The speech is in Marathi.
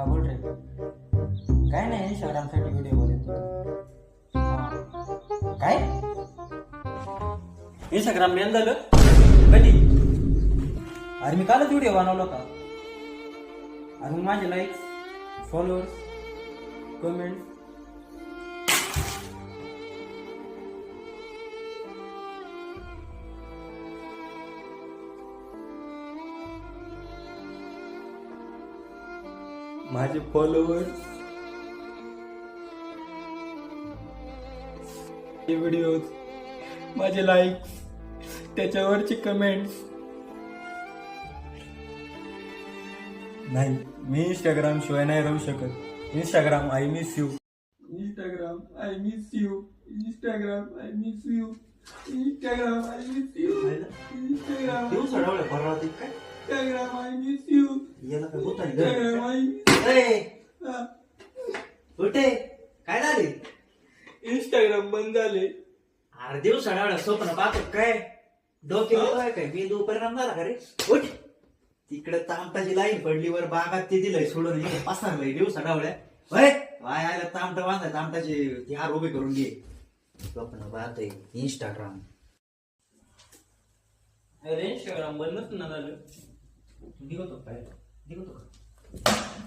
हा बोल रे. काय नाही इंस्टाग्रामसाठी व्हिडिओ बनवतो. काय? इंस्टाग्राम बॅन झालं कधी? अरे मी कालच व्हिडिओ बनवला आणि मग माझे लाईक्स फॉलोअर्स कमेंट माझे फॉलोअर्स व्हिडिओज माझे लाईक त्याच्यावरचे कमेंट्स नाही मी इंस्टाग्राम शिवाय नाही राहू शकत. Instagram I miss you Instagram I miss you Instagram I miss you Instagram I miss you Instagram देऊ सडावलं परवा काय? Instagram I miss you Instagram I कुठे काय झाले? इंस्टाग्राम बंद झाले. अरे देऊ सडावलं स्वप्न पाहतो. काय? डोके काय? मी परिणाम झाला का रे? उठ. तिकडे तामटाची लाईन पडली. वर बागात ते दिलंय सोडून. इकडे पसरलंय देऊ सडावल्या होय? वाय आयला तामट बांधाय तामटाची ती हार उभी करून घे. स्वप्न पाहतोय. इंस्टाग्राम अरे इंस्टाग्राम बंदच ना झालं. निघतो काय निघतो का?